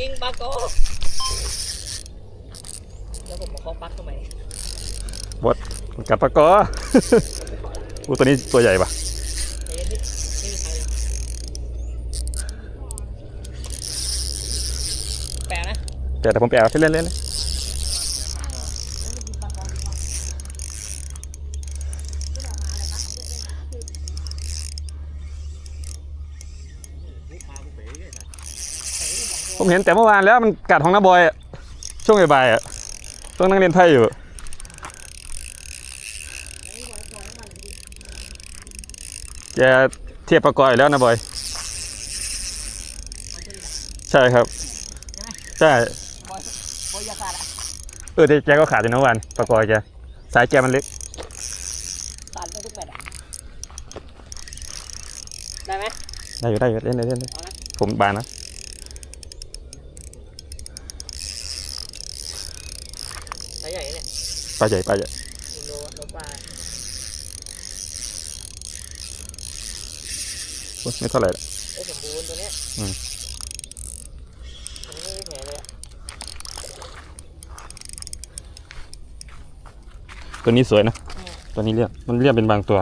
ยิงปลาโกแล้วผมมาเคาะปลั๊กทำไมบดกัดปลากอ อู้ตัวนี้ตัวใหญ่ปะใจเย็นดิไม่มีใครเลยแปลนะแต่แต่ผมไปเอาที่เล่นเล่นเลย ผมเห็นแต่เมื่อวานแล้วมันกัดของน้าบอยอะช่วงบ่ายๆอะต้องนั่งเล่นไพ่อยู่ แกเทียบประกอยแล้วนะบอย ใช่ครับ ใช่บอยบอยอยาขาดอะเออแต่แกก็ขาดอยู่นะวันประกอยแกสายแกมันเล็กขาดไปทุกแมตช์อะได้ไหมได้อยู่ได้อยู่เล่นเลยเล่นเลยเอานะผมบานนะ สาย ใหญ่เนี่ยปลาใหญ่ปลาใหญ่อินโดโดปลาโอ๊ยไม่เท่าไหร่ละไอ้ยสมบูรณ์ตัวเนี้ยอืมอันนี้ไม่มีแผลเลยอะตัวนี้สวยนะ ตัวนี้เรียบมันเรียบเป็นบางตัว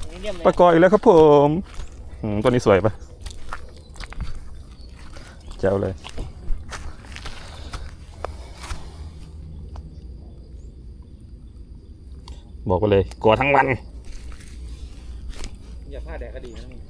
อันนี้เลี่ยมเลยประกอยอีกแล้วครับผมอืมตัวนี้สวยปะแจ๋วเลย บอกไปเลยกลัวทั้งวัน อย่าพลาดแดกก็ดีนะมึง